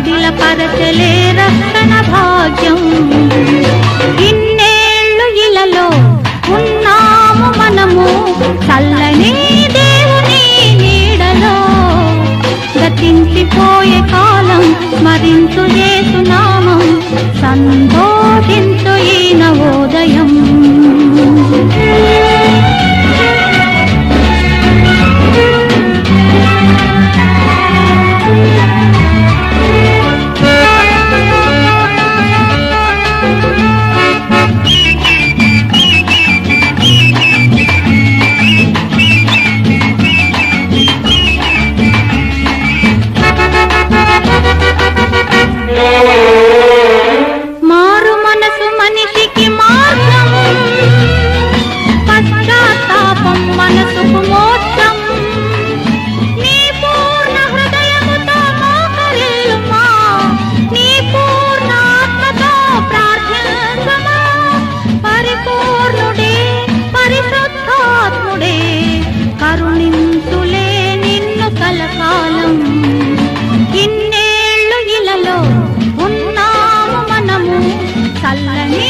అదిల పరచలే రక్షణ భాగ్యం. ఇన్నేళ్ళు ఇలలో ఉన్నాము మనము చల్లని దేవుని నీడలో. గతించిపోయే కాలం మరించు చేసునామం సంతో చల్లని